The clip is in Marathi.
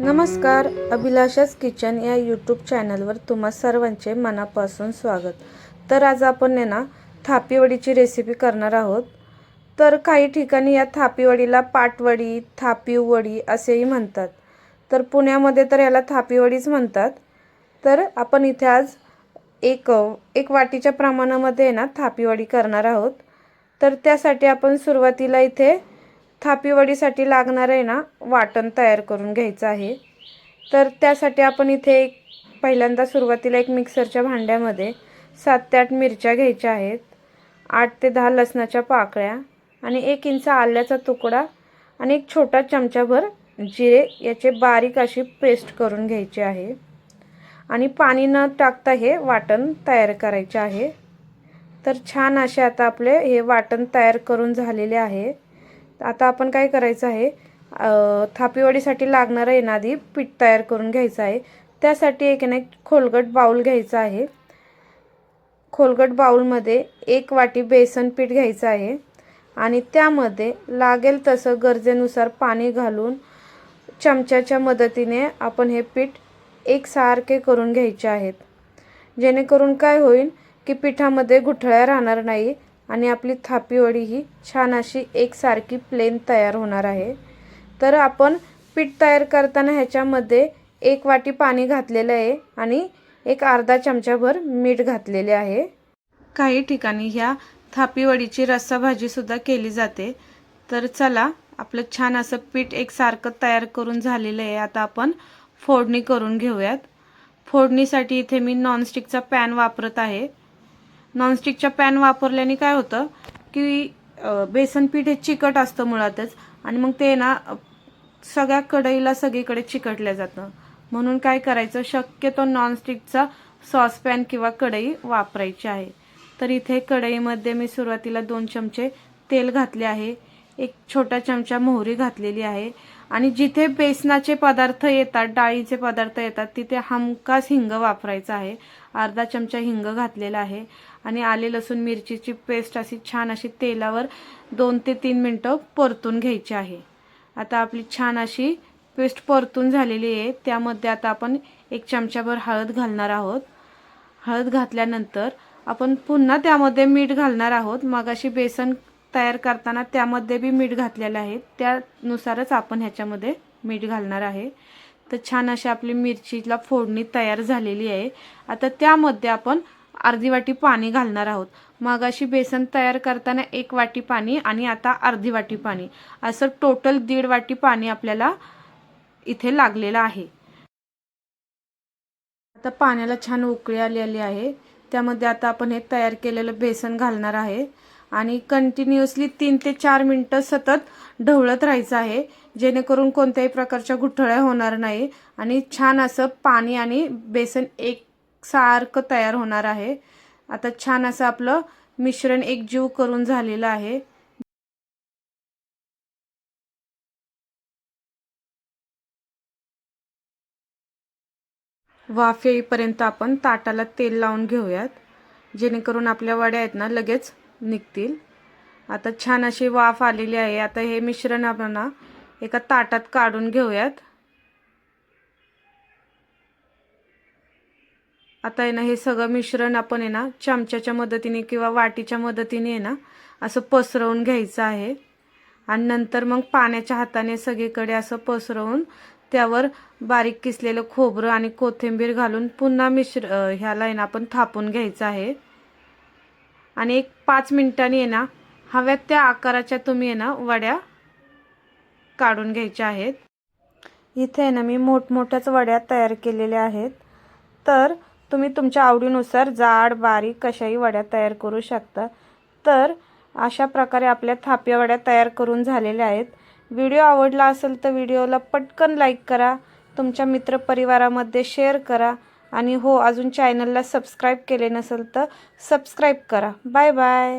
नमस्कार अभिलाषाच किचन या यूट्यूब चॅनलवर तुम्हा सर्वांचे मनापासून स्वागत. तर आज आपण आहे ना थापीवडीची रेसिपी करणार आहोत. तर काही ठिकाणी या थापीवडीला पाटवडी थापीवडी असेही म्हणतात. तर पुण्यामध्ये तर याला थापीवडीच म्हणतात. तर आपण इथे आज एक एक वाटीच्या प्रमाणामध्ये आहे ना थापीवडी करणार आहोत. तर त्यासाठी आपण सुरुवातीला इथे थापीवडीसाठी लागणारं आहे ना वाटण तयार करून घ्यायचं आहे. तर त्यासाठी आपण इथे एक पहिल्यांदा सुरुवातीला एक मिक्सरच्या भांड्यामध्ये सात ते आठ मिरच्या घ्यायच्या आहेत. आठ ते दहा लसणाच्या पाकळ्या आणि एक इंच आल्याचा तुकडा आणि एक छोटा चमचाभर जिरे याचे बारीक अशी पेस्ट करून घ्यायची आहे. आणि पाणी न टाकता हे वाटण तयार करायचे आहे. तर छान असे आता आपले हे वाटण तयार करून झालेले आहे. आता आपण काय करायचं आहे थापीवडीसाठी लागणारं आहे ना आधी पीठ तयार करून घ्यायचं आहे. त्यासाठी एक ना एक खोलगट बाऊल घ्यायचा आहे. खोलगट बाऊलमध्ये एक वाटी बेसन पीठ घ्यायचं आहे आणि त्यामध्ये लागेल तसं गरजेनुसार पाणी घालून चमच्याच्या मदतीने आपण हे पीठ एकसारखे करून घ्यायचे आहेत. जेणेकरून काय होईल की पिठामध्ये गुठळ्या राहणार नाही. आणि आपली थापीवडी ही छान अशी एकसारखी प्लेन तयार होणार आहे. तर आपण पीठ तयार करताना ह्याच्यामध्ये एक वाटी पाणी घातलेलं आहे आणि एक अर्धा चमचाभर मीठ घातलेले आहे. काही ठिकाणी ह्या थापीवडीची रस्सा भाजीसुद्धा केली जाते. तर चला आपलं छान असं पीठ एकसारखं तयार करून झालेलं आहे. आता आपण फोडणी करून घेऊयात. फोडणीसाठी इथे मी नॉनस्टिकचा पॅन वापरत आहे. नॉनस्टिकच्या पॅन वापरल्याने काय होतं की बेसन पीठ हे चिकट असतं मुळातच. आणि मग ते ना सगळ्या कढईला सगळीकडे चिकटलं जातं. म्हणून काय करायचं शक्यतो नॉनस्टिकचा सॉसपॅन किंवा कढई वापरायची आहे. तर इथे कढईमध्ये मी सुरुवातीला दोन चमचे तेल घातले आहे. एक छोटा चमचा मोहरी घातलेली आहे. आणि जिथे बेसनाचे पदार्थ येतात डाळीचे पदार्थ येतात तिथे हमखास हिंग वापरायचं आहे. अर्धा चमचा हिंग घातलेला आहे आणि आले लसूण मिरचीची पेस्ट अशी छान अशी तेलावर दोन ते तीन मिनटं परतून घ्यायची आहे. आता आपली छान अशी पेस्ट परतून झालेली आहे. त्यामध्ये आता आपण एक चमचाभर हळद घालणार आहोत. हळद घातल्यानंतर आपण पुन्हा त्यामध्ये मीठ घालणार आहोत. मगाशी बेसन तयार करताना त्यामध्ये बी मीठ घातलेलं आहे. त्यानुसारच आपण ह्याच्यामध्ये मीठ घालणार आहे. तर छान अशी आपली मिरचीला फोडणी तयार झालेली आहे. आता त्यामध्ये आपण अर्धी वाटी पाणी घालणार आहोत. मगाशी बेसन तयार करताना एक वाटी पाणी आणि आता अर्धी वाटी पाणी. असं टोटल दीड वाटी पाणी आपल्याला इथे लागलेलं आहे. आता पाण्याला छान उकळी आलेली आहे. त्यामध्ये आता आपण हे तयार केलेलं बेसन घालणार आहे. आणि कंटिन्युअसली तीन ते चार मिनटं सतत ढवळत राहायचं आहे. जेणेकरून कोणत्याही प्रकारच्या गुठळ्या होणार नाही आणि छान असं पाणी आणि बेसन एक सारखं तयार होणार आहे. आता छान असं आपलं मिश्रण एकजीव करून झालेलं आहे. वाफ येईपर्यंत आपण ताटाला तेल लावून घेऊयात. जेणेकरून आपल्या वड्या आहेत ना लगेच निघतील. आता छान अशी वाफ आलेली आहे. आता हे मिश्रण आपण ना एका ताटात काढून घेऊयात. आता आहे ना हे सगळं मिश्रण आपण आहे ना चमच्याच्या मदतीने किंवा वाटीच्या मदतीने आहे ना असं पसरवून घ्यायचं आहे. आणि नंतर मग पाण्याच्या हाताने सगळीकडे असं पसरवून त्यावर बारीक किसलेलं खोबरं आणि कोथिंबीर घालून पुन्हा मिश्र ह्याला आहे ना आपण थापून घ्यायचं आहे. आणि एक पाच मिनिटांनी आहे ना हव्यात त्या आकाराच्या तुम्ही आहे ना वड्या काढून घ्यायच्या आहेत. इथे आहे ना मी मोठमोठ्याच वड्या तयार केलेल्या आहेत. तर तुम्ही तुमच्या आवडीनुसार जाड बारीक कशाही वड्या तयार करू शकता. तर अशा प्रकारे आपल्या थाप्या वड्या तयार करून झालेल्या आहेत. व्हिडिओ आवडला असेल तर व्हिडिओला पटकन लाईक करा. तुमच्या मित्रपरिवारामध्ये शेअर करा. आणि हो अजून चॅनलला सबस्क्राईब केले नसेल तर सबस्क्राईब करा. Bye bye